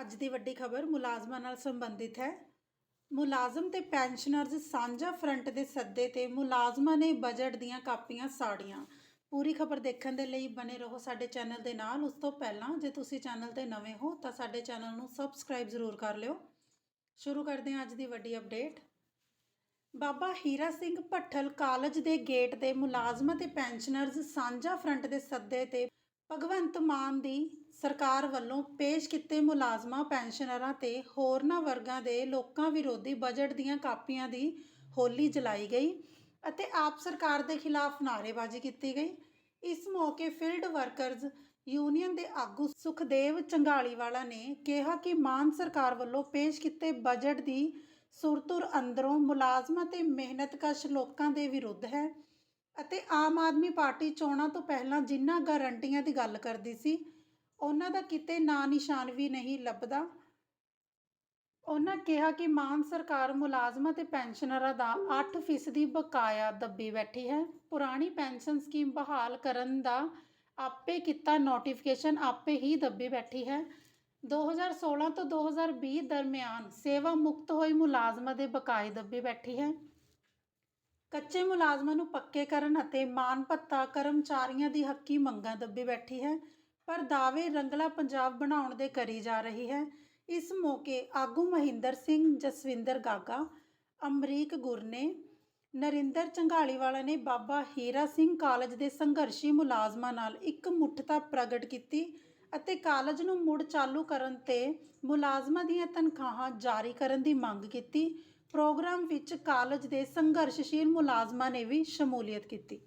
ਅੱਜ ਦੀ ਵੱਡੀ ਖਬਰ ਮੁਲਾਜ਼ਮਾਂ ਨਾਲ ਸੰਬੰਧਿਤ ਹੈ। ਮੁਲਾਜ਼ਮ ਤੇ ਪੈਨਸ਼ਨਰਜ਼ ਸਾਂਝਾ ਫਰੰਟ ਦੇ ਸੱਦੇ ਤੇ ਮੁਲਾਜ਼ਮਾਂ ਨੇ ਬਜਟ ਦੀਆਂ ਕਾਪੀਆਂ ਸਾੜੀਆਂ। ਪੂਰੀ ਖਬਰ ਦੇਖਣ ਦੇ ਲਈ ਬਨੇ ਰਹੋ ਸਾਡੇ ਚੈਨਲ ਦੇ ਨਾਲ। ਉਸ ਤੋਂ ਪਹਿਲਾਂ ਜੇ ਤੁਸੀਂ ਚੈਨਲ ਤੇ ਨਵੇਂ ਹੋ ਤਾਂ ਸਾਡੇ ਚੈਨਲ ਨੂੰ ਸਬਸਕ੍ਰਾਈਬ ਜ਼ਰੂਰ ਕਰ ਲਿਓ। ਸ਼ੁਰੂ ਕਰਦੇ ਹਾਂ ਅੱਜ ਦੀ ਵੱਡੀ ਅਪਡੇਟ। ਬਾਬਾ ਹੀਰਾ ਸਿੰਘ ਭੱਠਲ ਕਾਲਜ ਦੇ ਗੇਟ ਤੇ ਮੁਲਾਜ਼ਮਾਂ ਤੇ ਪੈਨਸ਼ਨਰਜ਼ ਸਾਂਝਾ ਫਰੰਟ ਦੇ ਸੱਦੇ ਤੇ ਭਗਵੰਤ ਮਾਨ ਦੀ ਸਰਕਾਰ ਵੱਲੋਂ ਪੇਸ਼ ਕੀਤੇ ਮੁਲਾਜ਼ਮਾਂ, ਪੈਨਸ਼ਨਰਾਂ ਤੇ ਹੋਰਨਾਂ ਵਰਗਾਂ ਦੇ ਲੋਕਾਂ ਵਿਰੋਧੀ ਬਜਟ ਦੀਆਂ ਕਾਪੀਆਂ ਦੀ ਹੋਲੀ ਜਲਾਈ ਗਈ ਅਤੇ ਆਪ ਸਰਕਾਰ ਦੇ ਖਿਲਾਫ ਨਾਅਰੇਬਾਜ਼ੀ ਕੀਤੀ ਗਈ। ਇਸ ਮੌਕੇ ਫੀਲਡ ਵਰਕਰਜ਼ ਯੂਨੀਅਨ ਦੇ ਆਗੂ ਸੁਖਦੇਵ ਚੰਗਾਲੀਵਾਲਾ ਨੇ ਕਿਹਾ ਕਿ ਮਾਨ ਸਰਕਾਰ ਵੱਲੋਂ ਪੇਸ਼ ਕੀਤੇ ਬਜਟ ਦੀ ਸੁਰਤੁਰ ਅੰਦਰੋਂ ਮੁਲਾਜ਼ਮਾਂ ਤੇ ਮਿਹਨਤਕਸ਼ ਲੋਕਾਂ ਦੇ ਵਿਰੁੱਧ ਹੈ। ਅਤੇ ਆਮ ਆਦਮੀ ਪਾਰਟੀ ਚੋਣਾਂ ਤੋਂ ਪਹਿਲਾਂ ਜਿਨ੍ਹਾਂ ਗਾਰੰਟੀਆਂ ਦੀ ਗੱਲ ਕਰਦੀ ਸੀ, ਉਹਨਾਂ ਦਾ ਕਿਤੇ ਨਾਂ ਨਿਸ਼ਾਨ ਵੀ ਨਹੀਂ ਲੱਭਦਾ। ਉਹਨਾਂ ਕਿਹਾ ਕਿ ਮਾਨ ਸਰਕਾਰ ਮੁਲਾਜ਼ਮਾਂ ਤੇ ਪੈਨਸ਼ਨਰਾਂ ਦਾ 8% ਬਕਾਇਆ ਦੱਬੀ ਬੈਠੀ ਹੈ। ਪੁਰਾਣੀ ਪੈਨਸ਼ਨ ਸਕੀਮ ਬਹਾਲ ਕਰਨ ਦਾ ਆਪੇ ਕੀਤਾ ਨੋਟੀਫਿਕੇਸ਼ਨ, ਆਪੇ ਹੀ ਦੱਬੀ ਬੈਠੀ ਹੈ। 2016 ਤੋਂ 2020 ਦਰਮਿਆਨ ਸੇਵਾ ਮੁਕਤ ਹੋਈ ਮੁਲਾਜ਼ਮਾਂ ਦੇ ਬਕਾਏ ਦੱਬੀ ਬੈਠੀ ਹੈ। ਕੱਚੇ ਮੁਲਾਜ਼ਮਾਂ ਨੂੰ ਪੱਕੇ ਕਰਨ ਅਤੇ ਮਾਨ ਭੱਤਾ ਕਰਮਚਾਰੀਆਂ ਦੀ ਹੱਕੀ ਮੰਗਾਂ ਦੱਬੀ ਬੈਠੀ ਹੈ, ਪਰ ਦਾਅਵੇ ਰੰਗਲਾ ਪੰਜਾਬ ਬਣਾਉਣ ਦੇ ਕਰੀ ਜਾ ਰਹੀ ਹੈ। ਇਸ ਮੌਕੇ ਆਗੂ ਮਹਿੰਦਰ ਸਿੰਘ, ਜਸਵਿੰਦਰ ਗਾਗਾ, ਅਮਰੀਕ ਗੁਰਨੇ ਨਰਿੰਦਰ ਚੰਗਾਲੀਵਾਲਾ ਨੇ, ਬਾਬਾ ਹੀਰਾ ਸਿੰਘ ਕਾਲਜ ਦੇ ਸੰਘਰਸ਼ੀ ਮੁਲਾਜ਼ਮਾਂ ਨਾਲ ਇੱਕ ਮੁੱਠਤਾ ਪ੍ਰਗਟ ਕੀਤੀ ਅਤੇ ਕਾਲਜ ਨੂੰ ਮੁੜ ਚਾਲੂ ਕਰਨ ਤੇ ਮੁਲਾਜ਼ਮਾਂ ਦੀਆਂ ਤਨਖਾਹਾਂ ਜਾਰੀ ਕਰਨ ਦੀ ਮੰਗ ਕੀਤੀ। ਪ੍ਰੋਗਰਾਮ ਵਿੱਚ ਕਾਲਜ ਦੇ ਸੰਘਰਸ਼ਸ਼ੀਲ ਮੁਲਾਜ਼ਮਾਂ ਨੇ ਵੀ ਸ਼ਮੂਲੀਅਤ ਕੀਤੀ।